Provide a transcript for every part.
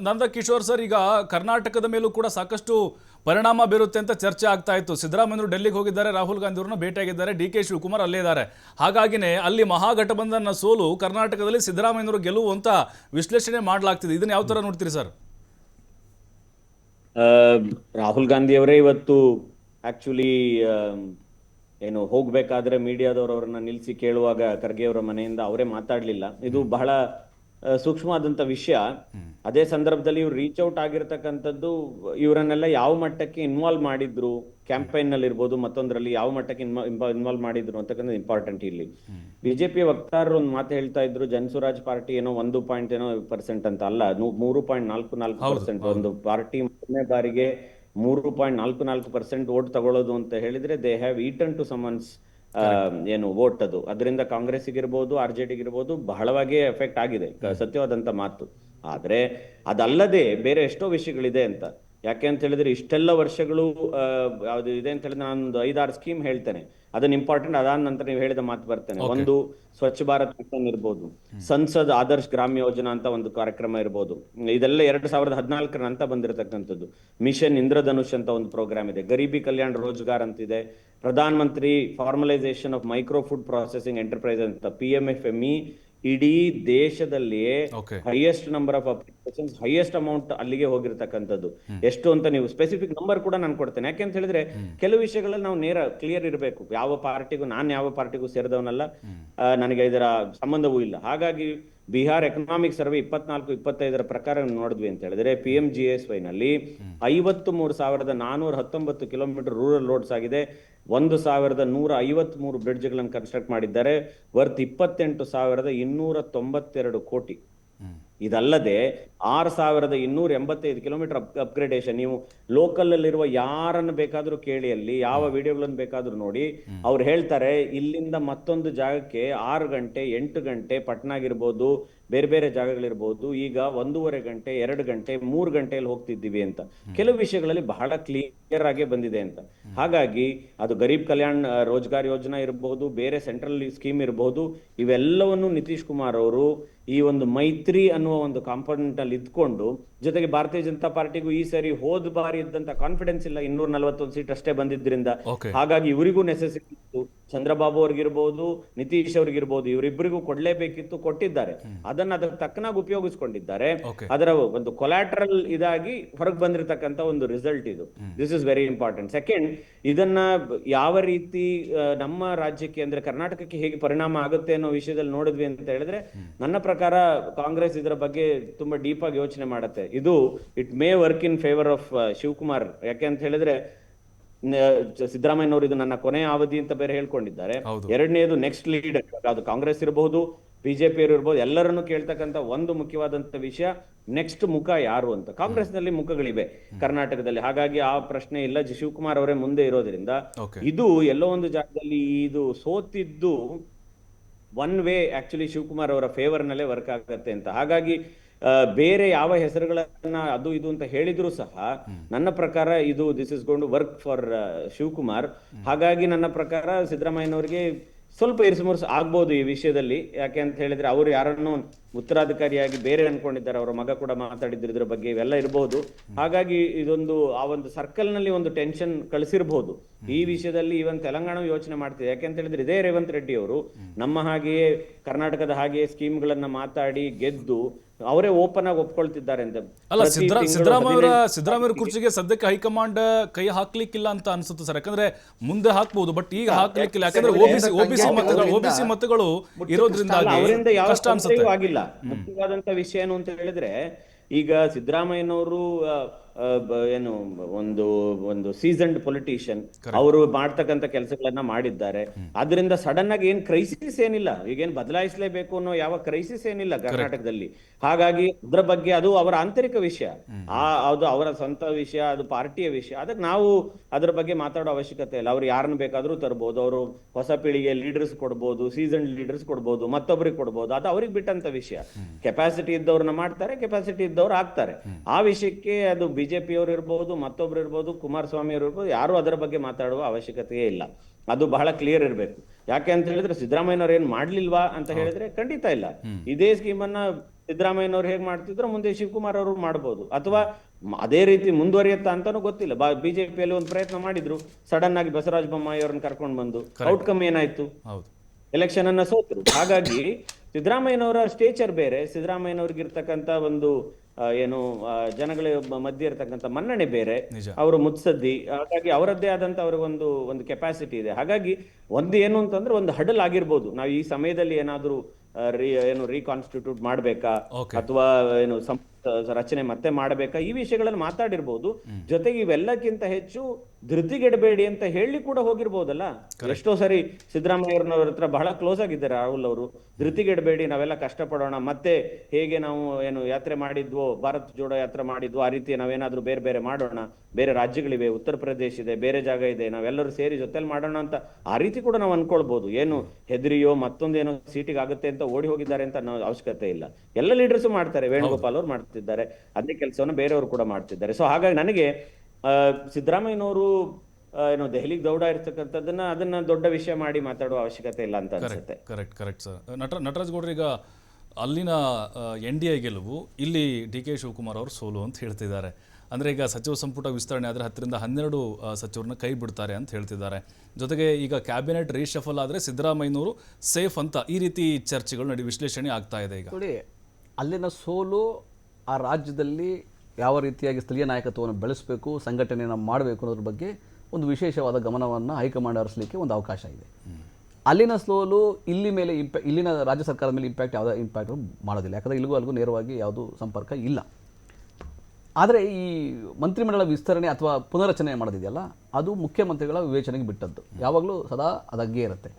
ನಂದ Kishore sir, ಈಗ ಕರ್ನಾಟಕದ ಮೇಲೂ ಕೂಡ ಸಾಕಷ್ಟು ಪರಿಣಾಮ ಬೀರುತ್ತೆ ಅಂತ ಚರ್ಚೆ ಆಗ್ತಾ ಇತ್ತು. ಸಿದ್ದರಾಮಯ್ಯರು ಡೆಲ್ಲಿಗೆ ಹೋಗಿದ್ದಾರೆ, ರಾಹುಲ್ ಗಾಂಧಿ ಅವರನ್ನು ಭೇಟಿಯಾಗಿದ್ದಾರೆ, ಡಿ ಕೆ ಶಿವಕುಮಾರ್ ಅಲ್ಲೇ ಇದ್ದಾರೆ. ಹಾಗಾಗಿನೇ ಅಲ್ಲಿ ಮಹಾಗಠಬಂಧನ ಸೋಲು ಕರ್ನಾಟಕದಲ್ಲಿ ಸಿದ್ದರಾಮಯ್ಯನವರು ಗೆಲುವು ಅಂತ ವಿಶ್ಲೇಷಣೆ ಮಾಡಲಾಗ್ತಿದೆ. ಇದನ್ನ ಯಾವ ತರ ನೋಡ್ತೀರಿ ಸರ್? ರಾಹುಲ್ ಗಾಂಧಿ ಅವರೇ ಇವತ್ತು ಆಕ್ಚುಲಿ ಏನು ಹೋಗ್ಬೇಕಾದ್ರೆ ಮೀಡಿಯಾದವರು ಅವರನ್ನ ನಿಲ್ಸಿ ಕೇಳುವಾಗ ಖರ್ಗೆ ಅವರ ಮನೆಯಿಂದ ಅವರೇ ಮಾತಾಡ್ಲಿಲ್ಲ. ಇದು ಬಹಳ ಆ, ಸೂಕ್ಷ್ಮವಾದಂತ ವಿಷಯ. ಅದೇ ಸಂದರ್ಭದಲ್ಲಿ ಇವ್ರು ರೀಚ್ ಔಟ್ ಆಗಿರ್ತಕ್ಕಂಥದ್ದು ಇವರನ್ನೆಲ್ಲ ಯಾವ ಮಟ್ಟಕ್ಕೆ ಇನ್ವಾಲ್ವ್ ಮಾಡಿದ್ರು ಕ್ಯಾಂಪೈನ್ನಲ್ಲಿ ಇರ್ಬೋದು ಮತ್ತೊಂದರಲ್ಲಿ ಯಾವ ಮಟ್ಟಕ್ಕೆ ಇನ್ವಾಲ್ವ್ ಮಾಡಿದ್ರು ಅಂತಕ್ಕಂಥ ಇಂಪಾರ್ಟೆಂಟ್ ಇಲ್ಲಿ. ಬಿಜೆಪಿ ವಕ್ತಾರರು ಒಂದು ಮಾತು ಹೇಳ್ತಾ ಇದ್ರು ಜನಸುರಾಜ್ ಪಾರ್ಟಿ ಏನೋ ಒಂದು ಪಾಯಿಂಟ್ ಏನೋ ಪರ್ಸೆಂಟ್ ಅಂತ ಅಲ್ಲ ಮೂರು ಪಾಯಿಂಟ್ ನಾಲ್ಕು ನಾಲ್ಕು ಪರ್ಸೆಂಟ್ ಒಂದು ಪಾರ್ಟಿ ಮೂರನೇ ಬಾರಿಗೆ ಮೂರು ಪಾಯಿಂಟ್ ನಾಲ್ಕು ನಾಲ್ಕು ಪರ್ಸೆಂಟ್ ವೋಟ್ ತಗೊಳ್ಳೋದು ಅಂತ ಹೇಳಿದ್ರೆ they have eaten two summons ಏನು ವೋಟ್ ಅದು ಅದರಿಂದ ಕಾಂಗ್ರೆಸ್ ಇರ್ಬೋದು ಆರ್ ಜೆ ಇರ್ಬೋದು ಬಹಳವಾಗಿ ಎಫೆಕ್ಟ್ ಆಗಿದೆ. ಸತ್ಯವಾದಂತ ಮಾತು. ಆದ್ರೆ ಅದಲ್ಲದೆ ಬೇರೆ ಎಷ್ಟೋ ವಿಷಯಗಳಿದೆ ಅಂತ. ಯಾಕೆ ಅಂತ ಹೇಳಿದ್ರೆ ಇಷ್ಟೆಲ್ಲ ವರ್ಷಗಳು ಯಾವುದು ಇದೆ ಅಂತ ಹೇಳಿದ್ರೆ ನಾನೊಂದು ಐದಾರು ಸ್ಕೀಮ್ ಹೇಳ್ತೇನೆ. ಅದನ್ನ ಇಂಪಾರ್ಟೆಂಟ್ ಅದಾದ ನಂತರ ನೀವು ಹೇಳಿದ ಮಾತು ಬರ್ತೇನೆ. ಒಂದು ಸ್ವಚ್ಛ ಭಾರತ್ ಮಿಷನ್ ಇರ್ಬೋದು ಸಂಸದ್ ಆದರ್ಶ್ ಗ್ರಾಮ ಯೋಜನಾ ಅಂತ ಒಂದು ಕಾರ್ಯಕ್ರಮ ಇರ್ಬೋದು. ಇದೆಲ್ಲ ಎರಡ್ ಸಾವಿರದ ಹದಿನಾಲ್ಕರ ಅಂತ ಬಂದಿರತಕ್ಕಂಥದ್ದು. ಮಿಷನ್ ಇಂದ್ರಧನುಷ್ ಅಂತ ಒಂದು ಪ್ರೋಗ್ರಾಮ್ ಇದೆ. ಗರೀಬಿ ಕಲ್ಯಾಣ ರೋಜ್ಗಾರ್ ಅಂತಿದೆ Pradhan Mantri formalisation of micro food processing enterprise ಅಂತ P M F M E ಇಡೀ ದೇಶದಲ್ಲಿ highest number of application highest amount ಅಲ್ಲಿಗೆ ಹೋಗಿರ್ತಕ್ಕಂಥದ್ದು. ಎಷ್ಟು ಅಂತ ನೀವು ಸ್ಪೆಸಿಫಿಕ್ ನಂಬರ್ ಕೂಡ ನಾನು ಕೊಡ್ತೇನೆ. ಯಾಕೆ ಅಂತ ಹೇಳಿದ್ರೆ ಕೆಲವು ವಿಷಯಗಳಲ್ಲಿ ನಾವು ನೇರ ಕ್ಲಿಯರ್ ಇರಬೇಕು. ಯಾವ ಪಾರ್ಟಿಗೂ ನಾನು ಯಾವ ಪಾರ್ಟಿಗೂ ಸೇರಿದವನಲ್ಲ. ನನಗೆ ಇದರ ಸಂಬಂಧವೂ ಇಲ್ಲ. ಹಾಗಾಗಿ ಬಿಹಾರ್ ಎಕನಾಮಿಕ್ ಸರ್ವೆ ಇಪ್ಪತ್ನಾಲ್ಕು ಇಪ್ಪತ್ತೈದರ ಪ್ರಕಾರ ನೋಡಿದ್ವಿ ಅಂತ ಹೇಳಿದ್ರೆ ಪಿ ಎಂ ಜಿ ಎಸ್ ವೈನಲ್ಲಿ ಐವತ್ತು ಮೂರು ಸಾವಿರದ ನಾನೂರ ಹತ್ತೊಂಬತ್ತು ಕಿಲೋಮೀಟರ್ ರೂರಲ್ ರೋಡ್ಸ್ ಆಗಿದೆ. ಒಂದು ಸಾವಿರದ ನೂರ ಐವತ್ತ್ ಮೂರು ಬ್ರಿಡ್ಜ್ಗಳನ್ನು ಕನ್ಸ್ಟ್ರಕ್ಟ್ ಮಾಡಿದ್ದಾರೆ. ವರ್ತ್ ಇಪ್ಪತ್ತೆಂಟು ಸಾವಿರದ ಇನ್ನೂರ ತೊಂಬತ್ತೆರಡು ಕೋಟಿ. ಇದಲ್ಲದೆ ಆರು ಸಾವಿರದ ಇನ್ನೂರ ಎಂಬತ್ತೈದು ಕಿಲೋಮೀಟರ್ ಅಪ್ಗ್ರೇಡೇಷನ್ ನೀವು ಲೋಕಲ್ ಅಲ್ಲಿರುವ ಯಾರನ್ನು ಬೇಕಾದ್ರೂ ಕೇಳಿ ಅಲ್ಲಿ ಯಾವ ವಿಡಿಯೋಗಳನ್ನು ಬೇಕಾದ್ರೂ ನೋಡಿ. ಅವ್ರು ಹೇಳ್ತಾರೆ ಇಲ್ಲಿಂದ ಮತ್ತೊಂದು ಜಾಗಕ್ಕೆ ಆರು ಗಂಟೆ ಎಂಟು ಗಂಟೆ ಪಟ್ನಾಗಿರ್ಬೋದು ಬೇರೆ ಬೇರೆ ಜಾಗಗಳಿರ್ಬೋದು ಈಗ ಒಂದೂವರೆ ಗಂಟೆ ಎರಡು ಗಂಟೆ ಮೂರು ಗಂಟೆಯಲ್ಲಿ ಹೋಗ್ತಿದ್ದೀವಿ ಅಂತ. ಕೆಲವು ವಿಷಯಗಳಲ್ಲಿ ಬಹಳ ಕ್ಲಿಯರ್ ಆಗಿ ಬಂದಿದೆ ಅಂತ. ಹಾಗಾಗಿ ಅದು ಗರೀಬ್ ಕಲ್ಯಾಣ್ ರೋಜ್ಗಾರ್ ಯೋಜನಾ ಇರಬಹುದು ಬೇರೆ ಸೆಂಟ್ರಲ್ ಸ್ಕೀಮ್ ಇರಬಹುದು ಇವೆಲ್ಲವನ್ನು ನಿತೀಶ್ ಕುಮಾರ್ ಅವರು ಈ ಒಂದು ಮೈತ್ರಿ ಅನ್ನುವ ಒಂದು ಕಾಂಪೋನೆಂಟ್ ಅಲ್ಲಿ ಇದ್ಕೊಂಡು ಜೊತೆಗೆ ಭಾರತೀಯ ಜನತಾ ಪಾರ್ಟಿಗೂ ಈ ಸರಿ ಹೋದ್ ಬಾರಿ ಇದ್ದಂತ ಕಾನ್ಫಿಡೆನ್ಸ್ ಇಲ್ಲ. ಇನ್ನೂರ ನಲವತ್ತೊಂದು ಸೀಟ್ ಅಷ್ಟೇ ಬಂದಿದ್ರಿಂದ ಹಾಗಾಗಿ ಇವರಿಗೂ ನೆಸೆಸಿಟಿ ಇತ್ತು. ಚಂದ್ರಬಾಬು ಅವ್ರಿಗಿರ್ಬೋದು ನಿತೀಶ್ ಅವ್ರಿಗಿರ್ಬೋದು ಇವರಿಬ್ಬರಿಗೂ ಕೊಡ್ಲೇಬೇಕಿತ್ತು ಕೊಟ್ಟಿದ್ದಾರೆ. ಅದನ್ನ ಅದಕ್ಕೆ ತಕ್ಕನಾಗಿ ಉಪಯೋಗಿಸ್ಕೊಂಡಿದ್ದಾರೆ. ಅದರ ಒಂದು ಕೊಲಾಟ್ರಲ್ ಇದಾಗಿ ಹೊರಗೆ ಬಂದಿರತಕ್ಕಂತ ಒಂದು ರಿಸಲ್ಟ್ ಇದು. This is very important second ಇದನ್ನ ಯಾವ ರೀತಿ ನಮ್ಮ ರಾಜ್ಯಕ್ಕೆ ಅಂದ್ರೆ ಕರ್ನಾಟಕಕ್ಕೆ ಹೇಗೆ ಪರಿಣಾಮ ಆಗುತ್ತೆ ಅನ್ನೋ ವಿಷಯದಲ್ಲಿ ನೋಡಿದ್ವಿ ಅಂತ ಹೇಳಿದ್ರೆ ನನ್ನ ಪ್ರಕಾರ ಕಾಂಗ್ರೆಸ್ ಇದರ ಬಗ್ಗೆ ತುಂಬಾ ಡೀಪ್ ಆಗಿ ಯೋಚನೆ ಮಾಡುತ್ತೆ. ಇದು it may work in favour of Shivakumar. ಯಾಕೆ ಅಂತ ಹೇಳಿದ್ರೆ ಸಿದ್ದರಾಮಯ್ಯನವರು ಇದು ನನ್ನ ಕೊನೆಯ ಅವಧಿ ಅಂತ ಬೇರೆ ಹೇಳ್ಕೊಂಡಿದ್ದಾರೆ. ಎರಡನೇದು ನೆಕ್ಸ್ಟ್ ಲೀಡರ್ ಅದು ಕಾಂಗ್ರೆಸ್ ಇರಬಹುದು ಬಿಜೆಪಿ ಇರಬಹುದು ಎಲ್ಲರನ್ನು ಕೇಳ್ತಕ್ಕಂತ ಒಂದು ಮುಖ್ಯವಾದಂತ ವಿಷಯ ನೆಕ್ಸ್ಟ್ ಮುಖ ಯಾರು ಅಂತ. ಕಾಂಗ್ರೆಸ್ನಲ್ಲಿ ಮುಖಗಳಿವೆ ಕರ್ನಾಟಕದಲ್ಲಿ. ಹಾಗಾಗಿ ಆ ಪ್ರಶ್ನೆ ಇಲ್ಲ ಜಿ ಶಿವಕುಮಾರ್ ಅವರೇ ಮುಂದೆ ಇರೋದ್ರಿಂದ. ಇದು ಎಲ್ಲೋ ಒಂದು ಜಾಗದಲ್ಲಿ ಇದು ಸೋತಿದ್ದು ಒನ್ ವೇ ಆಕ್ಚುಲಿ ಶಿವಕುಮಾರ್ ಅವರ ಫೇವರ್ ನಲ್ಲೇ ವರ್ಕ್ ಆಗತ್ತೆ ಅಂತ. ಹಾಗಾಗಿ ಬೇರೆ ಯಾವ ಹೆಸರುಗಳನ್ನ ಅದು ಇದು ಅಂತ ಹೇಳಿದ್ರು ಸಹ ನನ್ನ ಪ್ರಕಾರ ಇದು this is gonna work for Shivakumar. ಹಾಗಾಗಿ ನನ್ನ ಪ್ರಕಾರ ಸಿದ್ದರಾಮಯ್ಯನವರಿಗೆ ಸ್ವಲ್ಪ ಇರಿಸುಮುರುಸು ಆಗ್ಬೋದು ಈ ವಿಷಯದಲ್ಲಿ. ಯಾಕೆ ಅಂತ ಹೇಳಿದ್ರೆ ಅವ್ರು ಯಾರನ್ನು ಉತ್ತರಾಧಿಕಾರಿಯಾಗಿ ಬೇರೆ ಅನ್ಕೊಂಡಿದ್ದಾರೆ ಅವರ ಮಗ ಕೂಡ ಮಾತಾಡಿದ್ರು ಇದ್ರ ಬಗ್ಗೆ ಇವೆಲ್ಲ ಇರಬಹುದು ಹಾಗಾಗಿ ಇದೊಂದು ಆ ಒಂದು ಸರ್ಕಲ್ನಲ್ಲಿ ಒಂದು ಟೆನ್ಷನ್ ಕಳಿಸಿರಬಹುದು ಈ ವಿಷಯದಲ್ಲಿ ಇವನ್ ತೆಲಂಗಾಣ ಯೋಚನೆ ಮಾಡ್ತಿದೆ. ಯಾಕೆಂತ ಹೇಳಿದ್ರೆ ಇದೇ ರೇವಂತ್ ರೆಡ್ಡಿ ಅವರು ನಮ್ಮ ಹಾಗೆಯೇ ಕರ್ನಾಟಕದ ಹಾಗೆಯೇ ಸ್ಕೀಮ್ಗಳನ್ನ ಮಾತಾಡಿ ಗೆದ್ದು ಅವರೇ ಓಪನ್ ಆಗಿ ಒಪ್ಕೊಳ್ತಿದ್ದಾರೆ ಅಂತ. ಅಲ್ಲ ಸಿದ್ದರಾಮಯ್ಯ ಸಿದ್ದರಾಮಯ್ಯ ಕುರ್ಚಿಗೆ ಸದ್ಯಕ್ಕೆ ಹೈಕಮಾಂಡ್ ಕೈ ಹಾಕ್ಲಿಕ್ಕಿಲ್ಲ ಅಂತ ಅನ್ಸುತ್ತೆ ಸರ್. ಯಾಕಂದ್ರೆ ಮುಂದೆ ಹಾಕ್ಬಹುದು ಬಟ್ ಈಗ ಹಾಕ್ಲಿಕ್ಕಿಲ್ಲ. ಯಾಕಂದ್ರೆ ಓಬಿಸಿ ಓಬಿಸಿ ಮತಗಳು ಓಬಿಸಿ ಮತಗಳು ಇರೋದ್ರಿಂದ ಕಷ್ಟ. ಅನ್ಸುತ್ತೆ. ಆಗಿಲ್ಲ. ಮುಖ್ಯವಾದಂತ ವಿಷಯ ಏನು ಅಂತ ಹೇಳಿದ್ರೆ ಈಗ ಸಿದ್ದರಾಮಯ್ಯನವರು ಏನು ಒಂದು ಒಂದು ಸೀಸನ್ಡ್ ಪೊಲಿಟಿಷಿಯನ್ ಅವರು ಮಾಡ್ತಕ್ಕಂಥ ಕೆಲಸಗಳನ್ನ ಮಾಡಿದ್ದಾರೆ. ಅದರಿಂದ ಸಡನ್ ಆಗಿ ಏನ್ ಕ್ರೈಸಿಸ್ ಏನಿಲ್ಲ. ಈಗೇನ್ ಬದಲಾಯಿಸಲೇಬೇಕು ಅನ್ನೋ ಯಾವ ಕ್ರೈಸಿಸ್ ಏನಿಲ್ಲ ಕರ್ನಾಟಕದಲ್ಲಿ. ಹಾಗಾಗಿ ಅದ್ರ ಬಗ್ಗೆ ಅದು ಅವರ ಆಂತರಿಕ ವಿಷಯ. ಆ ಅದು ಅವರ ಸ್ವಂತ ವಿಷಯ ಅದು ಪಾರ್ಟಿಯ ವಿಷಯ. ಅದಕ್ಕೆ ನಾವು ಅದ್ರ ಬಗ್ಗೆ ಮಾತಾಡೋ ಅವಶ್ಯಕತೆ ಇಲ್ಲ. ಅವ್ರು ಯಾರನ್ನ ಬೇಕಾದ್ರೂ ತರ್ಬೋದು. ಅವರು ಹೊಸ ಪೀಳಿಗೆ ಲೀಡರ್ಸ್ ಕೊಡ್ಬೋದು ಸೀಸನ್ ಲೀಡರ್ಸ್ ಕೊಡ್ಬೋದು ಮತ್ತೊಬ್ಬರಿಗೆ ಕೊಡ್ಬೋದು. ಅದು ಅವ್ರಿಗೆ ಬಿಟ್ಟಂತ ವಿಷಯ. ಕೆಪಾಸಿಟಿ ಇದ್ದವ್ರನ್ನ ಮಾಡ್ತಾರೆ ಕೆಪಾಸಿಟಿ ಇದ್ದವ್ರು ಆಗ್ತಾರೆ. ಆ ವಿಷಯಕ್ಕೆ ಅದು ಬಿಜೆಪಿ ಅವರು ಇರ್ಬೋದು ಮತ್ತೊಬ್ರು ಇರ್ಬೋದು ಕುಮಾರಸ್ವಾಮಿ ಅವರು ಇರ್ಬೋದು ಯಾರು ಅದರ ಬಗ್ಗೆ ಮಾತಾಡುವ ಅವಶ್ಯಕತೆಯೇ ಇಲ್ಲ. ಅದು ಬಹಳ ಕ್ಲಿಯರ್ ಇರಬೇಕು. ಯಾಕೆ ಅಂತ ಹೇಳಿದ್ರೆ ಸಿದ್ದರಾಮಯ್ಯನವ್ರು ಏನ್ ಮಾಡ್ಲಿಲ್ವಾ ಅಂತ ಹೇಳಿದ್ರೆ ಖಂಡಿತ ಇಲ್ಲ. ಇದೇ ಸ್ಕೀಮ್ ಅನ್ನ ಸಿದ್ದರಾಮಯ್ಯನವ್ರು ಹೇಗ್ ಮಾಡ್ತಿದ್ರು ಮುಂದೆ ಶಿವಕುಮಾರ್ ಅವರು ಮಾಡಬಹುದು ಅಥವಾ ಅದೇ ರೀತಿ ಮುಂದುವರಿಯುತ್ತಾ ಅಂತಾನು ಗೊತ್ತಿಲ್ಲ. ಬಿಜೆಪಿಯಲ್ಲಿ ಒಂದು ಪ್ರಯತ್ನ ಮಾಡಿದ್ರು. ಸಡನ್ ಆಗಿ ಬಸವರಾಜ ಬೊಮ್ಮಾಯಿ ಅವ್ರನ್ನ ಕರ್ಕೊಂಡು ಬಂದು ಔಟ್ಕಮ್ ಏನಾಯ್ತು? ಎಲೆಕ್ಷನ್ ಅನ್ನ ಸೋತರು. ಹಾಗಾಗಿ ಸಿದ್ದರಾಮಯ್ಯನವರ ಸ್ಟೇಚರ್ ಬೇರೆ. ಸಿದ್ದರಾಮಯ್ಯನವ್ರಿಗಿರ್ತಕ್ಕಂಥ ಒಂದು ಆ, ಏನು ಜನಗಳ ಮಧ್ಯೆ ಇರತಕ್ಕಂಥ ಮನ್ನಣೆ ಬೇರೆ. ಅವರು ಮುತ್ಸದ್ದಿ. ಹಾಗಾಗಿ ಅವರದ್ದೇ ಆದಂತ ಅವ್ರಿಗೊಂದು ಒಂದು ಕೆಪಾಸಿಟಿ ಇದೆ. ಹಾಗಾಗಿ ಒಂದು ಏನು ಅಂತಂದ್ರೆ ಒಂದು ಹಡಲ್ ಆಗಿರ್ಬೋದು. ನಾವು ಈ ಸಮಯದಲ್ಲಿ ಏನಾದರೂ ಏನು ರೀಕಾನ್ಸ್ಟಿಟ್ಯೂಟ್ ಮಾಡ್ಬೇಕಾ? ಅಥವಾ ಏನು ರಚನೆ ಮತ್ತೆ ಮಾಡಬೇಕಾ? ಈ ವಿಷಯಗಳನ್ನು ಮಾತಾಡಿರ್ಬೋದು. ಜೊತೆಗೆ ಇವೆಲ್ಲಕ್ಕಿಂತ ಹೆಚ್ಚು ಧೃತಿಗೆಡಬೇಡಿ ಅಂತ ಹೇಳಿ ಕೂಡ ಹೋಗಿರ್ಬೋದಲ್ಲ? ಎಷ್ಟೋ ಸರಿ ಸಿದ್ದರಾಮಯ್ಯವ್ರನ್ನವ್ರ ಹತ್ರ ಬಹಳ ಕ್ಲೋಸ್ ಆಗಿದ್ದಾರೆ ರಾಹುಲ್ ಅವರು. ಧೃತಿಗೆಡಬೇಡಿ ನಾವೆಲ್ಲ ಕಷ್ಟಪಡೋಣ. ಮತ್ತೆ ಹೇಗೆ ನಾವು ಏನು ಯಾತ್ರೆ ಮಾಡಿದ್ವೋ ಭಾರತ್ ಜೋಡೋ ಯಾತ್ರೆ ಮಾಡಿದ್ವೋ ಆ ರೀತಿ ನಾವೇನಾದ್ರೂ ಬೇರೆ ಬೇರೆ ಮಾಡೋಣ. ಬೇರೆ ರಾಜ್ಯಗಳಿವೆ ಉತ್ತರ ಪ್ರದೇಶ ಇದೆ ಬೇರೆ ಜಾಗ ಇದೆ ನಾವೆಲ್ಲರೂ ಸೇರಿ ಜೊತೆಲಿ ಮಾಡೋಣ ಅಂತ ಆ ರೀತಿ ಕೂಡ ನಾವು ಅನ್ಕೊಳ್ಬಹುದು ಏನು ಹೆದರಿಯೋ ಮತ್ತೊಂದೇನೋ ಸೀಟಿಗೆ ಆಗುತ್ತೆ ಅಂತ ಓಡಿ ಹೋಗಿದ್ದಾರೆ ಅಂತ ನಾವು ಅವಶ್ಯಕತೆ ಇಲ್ಲ. ಎಲ್ಲ ಲೀಡರ್ಸ್ ಮಾಡ್ತಾರೆ ವೇಣುಗೋಪಾಲ್ ಅವ್ರು ಮಾಡ್ತಿದ್ದಾರೆ ಅದೇ ಕೆಲಸವನ್ನು ಬೇರೆಯವರು ಕೂಡ ಮಾಡ್ತಿದ್ದಾರೆ. ಸೊ ಹಾಗಾಗಿ ನನಗೆ ಸಿದ್ದರಾಮಯ್ಯನವರು ಏನು ದೆಹಲಿಗೆ ದೌಡ ಇರ್ತಕ್ಕಂಥದ್ದನ್ನ ಅದನ್ನ ದೊಡ್ಡ ವಿಷಯ ಮಾಡಿ ಮಾತಾಡುವ ಅವಶ್ಯಕತೆ ಇಲ್ಲ ಅಂತ ಅನ್ಸುತ್ತೆ. ಕರೆಕ್ಟ್ ಕರೆಕ್ಟ್ ಸರ್ ನಟ ನಟರಾಜ್ ಗೌಡ್ರು ಈಗ ಅಲ್ಲಿನ ಎನ್ ಡಿ ಎ ಗೆಲುವು ಇಲ್ಲಿ ಡಿ ಕೆ ಶಿವಕುಮಾರ್ ಅವರು ಸೋಲು ಅಂತ ಹೇಳ್ತಿದ್ದಾರೆ. ಅಂದರೆ ಈಗ ಸಚಿವ ಸಂಪುಟ ವಿಸ್ತರಣೆ ಆದರೆ ಹತ್ತರಿಂದ ಹನ್ನೆರಡು ಸಚಿವರನ್ನ ಕೈ ಬಿಡ್ತಾರೆ ಅಂತ ಹೇಳ್ತಿದ್ದಾರೆ. ಜೊತೆಗೆ ಈಗ ಕ್ಯಾಬಿನೆಟ್ ರೀಶಫಲ್ ಆದರೆ ಸಿದ್ದರಾಮಯ್ಯನವರು ಸೇಫ್ ಅಂತ ಈ ರೀತಿ ಚರ್ಚೆಗಳು ನಡಿ ವಿಶ್ಲೇಷಣೆ ಆಗ್ತಾ ಇದೆ ಈಗ. ನೋಡಿ ಅಲ್ಲಿನ ಸೋಲು ಆ ರಾಜ್ಯದಲ್ಲಿ ಯಾವ ರೀತಿಯಾಗಿ ಸ್ಥಳೀಯ ನಾಯಕತ್ವವನ್ನು ಬೆಳೆಸಬೇಕು, ಸಂಘಟನೆಯನ್ನು ಮಾಡಬೇಕು ಅನ್ನೋದ್ರ ಬಗ್ಗೆ ಒಂದು ವಿಶೇಷವಾದ ಗಮನವನ್ನು ಹೈಕಮಾಂಡ್ ಹರಿಸಲಿಕ್ಕೆ ಒಂದು ಅವಕಾಶ ಇದೆ. ಅಲ್ಲಿನ ಸ್ಲೋಲು ಇಲ್ಲಿ ಮೇಲೆ ಇಂಪ್ಯಾ ಇಲ್ಲಿನ ರಾಜ್ಯ ಸರ್ಕಾರದ ಮೇಲೆ ಇಂಪ್ಯಾಕ್ಟ್ ಯಾವುದೇ ಇಂಪ್ಯಾಕ್ಟ್ ಮಾಡೋದಿಲ್ಲ. ಯಾಕಂದರೆ ಇಲ್ಲಿಗೂ ಅಲ್ಲಿಗೂ ನೇರವಾಗಿ ಯಾವುದೂ ಸಂಪರ್ಕ ಇಲ್ಲ. ಆದರೆ ಈ ಮಂತ್ರಿಮಂಡಲ ವಿಸ್ತರಣೆ ಅಥವಾ ಪುನರಚನೆ ಮಾಡೋದಿದೆಯಲ್ಲ, ಅದು ಮುಖ್ಯಮಂತ್ರಿಗಳ ವಿವೇಚನೆಗೆ ಬಿಟ್ಟದ್ದು. ಯಾವಾಗಲೂ ಸದಾ ಅದಾಗೇ ಇರುತ್ತೆ.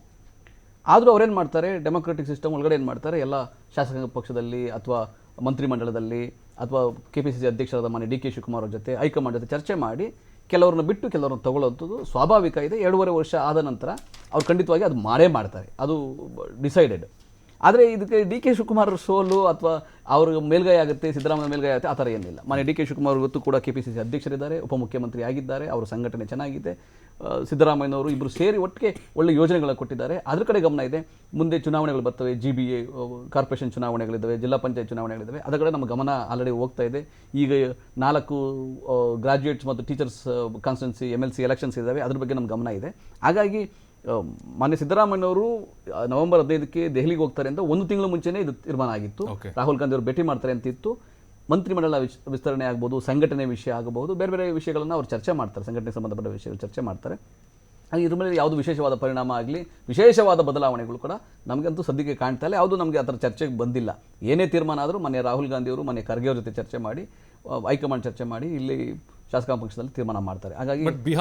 ಆದರೂ ಅವ್ರೇನು ಮಾಡ್ತಾರೆ? ಡೆಮೊಕ್ರೆಟಿಕ್ ಸಿಸ್ಟಮ್ ಒಳಗಡೆ ಏನು ಮಾಡ್ತಾರೆ? ಎಲ್ಲ ಶಾಸಕಾಂಗ ಪಕ್ಷದಲ್ಲಿ ಅಥವಾ ಮಂತ್ರಿಮಂಡಲದಲ್ಲಿ ಅಥವಾ ಕೆ ಪಿ ಸಿ ಸಿ ಅಧ್ಯಕ್ಷರಾದ ಮನೆ ಡಿ ಕೆ ಶಿವಕುಮಾರ್ ಅವ್ರ ಜೊತೆ, ಹೈಕಮಾಂಡ್ ಜೊತೆ ಚರ್ಚೆ ಮಾಡಿ ಕೆಲವ್ರನ್ನ ಬಿಟ್ಟು ಕೆಲವ್ರನ್ನ ತಗೊಳ್ಳುವಂಥದ್ದು ಸ್ವಾಭಾವಿಕ ಇದೆ. ಎರಡೂವರೆ ವರ್ಷ ಆದ ನಂತರ ಅವ್ರು ಖಂಡಿತವಾಗಿ ಅದು ಮಾಡೇ ಮಾಡ್ತಾರೆ. ಅದು ಡಿಸೈಡೆಡ್. ಆದರೆ ಇದಕ್ಕೆ ಡಿ ಕೆ ಶಿವಕುಮಾರ್ ಸೋಲು ಅಥವಾ ಅವ್ರ ಮೇಲ್ಗೈ ಆಗುತ್ತೆ, ಸಿದ್ದರಾಮಯ್ಯ ಮೇಲ್ಗೈ ಆಗುತ್ತೆ, ಆ ಥರ ಏನಿಲ್ಲ. ಮನೆ ಡಿ ಕೆ ಶಿವಕುಮಾರ್ ಗೊತ್ತು ಕೂಡ ಕೆ ಪಿ ಸಿ ಸಿ ಅಧ್ಯಕ್ಷರಿದ್ದಾರೆ, ಉಪಮುಖ್ಯಮಂತ್ರಿ ಆಗಿದ್ದಾರೆ, ಅವರ ಸಂಘಟನೆ ಚೆನ್ನಾಗಿದೆ. ಸಿದ್ದರಾಮಯ್ಯನವರು ಇಬ್ಬರು ಸೇರಿ ಒಟ್ಟಿಗೆ ಒಳ್ಳೆ ಯೋಜನೆಗಳನ್ನು ಕೊಟ್ಟಿದ್ದಾರೆ. ಅದ್ರ ಕಡೆ ಗಮನ ಇದೆ. ಮುಂದೆ ಚುನಾವಣೆಗಳು ಬರ್ತವೆ. ಜಿ ಬಿ ಎ ಕಾರ್ಪೊರೇಷನ್ ಚುನಾವಣೆಗಳಿದ್ದಾವೆ ಜಿಲ್ಲಾ ಪಂಚಾಯತ್ ಚುನಾವಣೆಗಳಿದ್ದಾವೆ. ಅದರ ಕಡೆ ನಮ್ಮ ಗಮನ ಆಲ್ರೆಡಿ ಹೋಗ್ತಾ ಇದೆ. ಈಗ ನಾಲ್ಕು ಗ್ರಾಜ್ಯುಯೇಟ್ಸ್ ಮತ್ತು teachers constituency M L C elections ಇದ್ದಾವೆ. ಅದ್ರ ಬಗ್ಗೆ ನಮ್ಮ ಗಮನ ಇದೆ. ಹಾಗಾಗಿ ಮಾನ್ಯ ಸಿದ್ದರಾಮಯ್ಯನವರು ನವೆಂಬರ್ ಹದಿನೈದಕ್ಕೆ ದೆಹಲಿಗೆ ಹೋಗ್ತಾರೆ ಅಂತ ಒಂದು ತಿಂಗಳು ಮುಂಚೆನೇ ಇದು ತೀರ್ಮಾನ ಆಗಿತ್ತು. ರಾಹುಲ್ ಗಾಂಧಿ ಅವರು ಭೇಟಿ ಮಾಡ್ತಾರೆ ಅಂತಿತ್ತು ಮಂತ್ರಿಮಂಡಲ ವಿಶ್, ವಿಸ್ತರಣೆ ಆಗ್ಬೋದು, ಸಂಘಟನೆ ವಿಷಯ ಆಗಬಹುದು ಬೇರೆ ಬೇರೆ ವಿಷಯಗಳನ್ನು ಅವ್ರು ಚರ್ಚೆ ಮಾಡ್ತಾರೆ, ಸಂಘಟನೆ ಸಂಬಂಧಪಟ್ಟ ವಿಷಯಗಳು ಚರ್ಚೆ ಮಾಡ್ತಾರೆ. ಹಾಗೆ ಇದ್ರ ಮೇಲೆ ಯಾವುದು ವಿಶೇಷವಾದ ಪರಿಣಾಮ ಆಗಲಿ, ವಿಶೇಷವಾದ ಬದಲಾವಣೆಗಳು ಕೂಡ ನಮಗಂತೂ ಸದ್ಯಕ್ಕೆ ಕಾಣ್ತಾ ಇಲ್ಲ, ಯಾವುದು ನಮಗೆ ಆ ಥರ ಚರ್ಚೆಗೆ ಬಂದಿಲ್ಲ. ಏನೇ ತೀರ್ಮಾನ ಆದರೂ ಮನೆ ರಾಹುಲ್ ಗಾಂಧಿ ಅವರು, ಮನೆ ಖರ್ಗೆ ಅವ್ರ ಜೊತೆ ಚರ್ಚೆ ಮಾಡಿ ಹೈಕಮಾಂಡ್ ಚರ್ಚೆ ಮಾಡಿ ಇಲ್ಲಿ ಶಾಸಕಾಂಗ ಪಕ್ಷದಲ್ಲಿ ತೀರ್ಮಾನ ಮಾಡ್ತಾರೆ. ಹಾಗಾಗಿ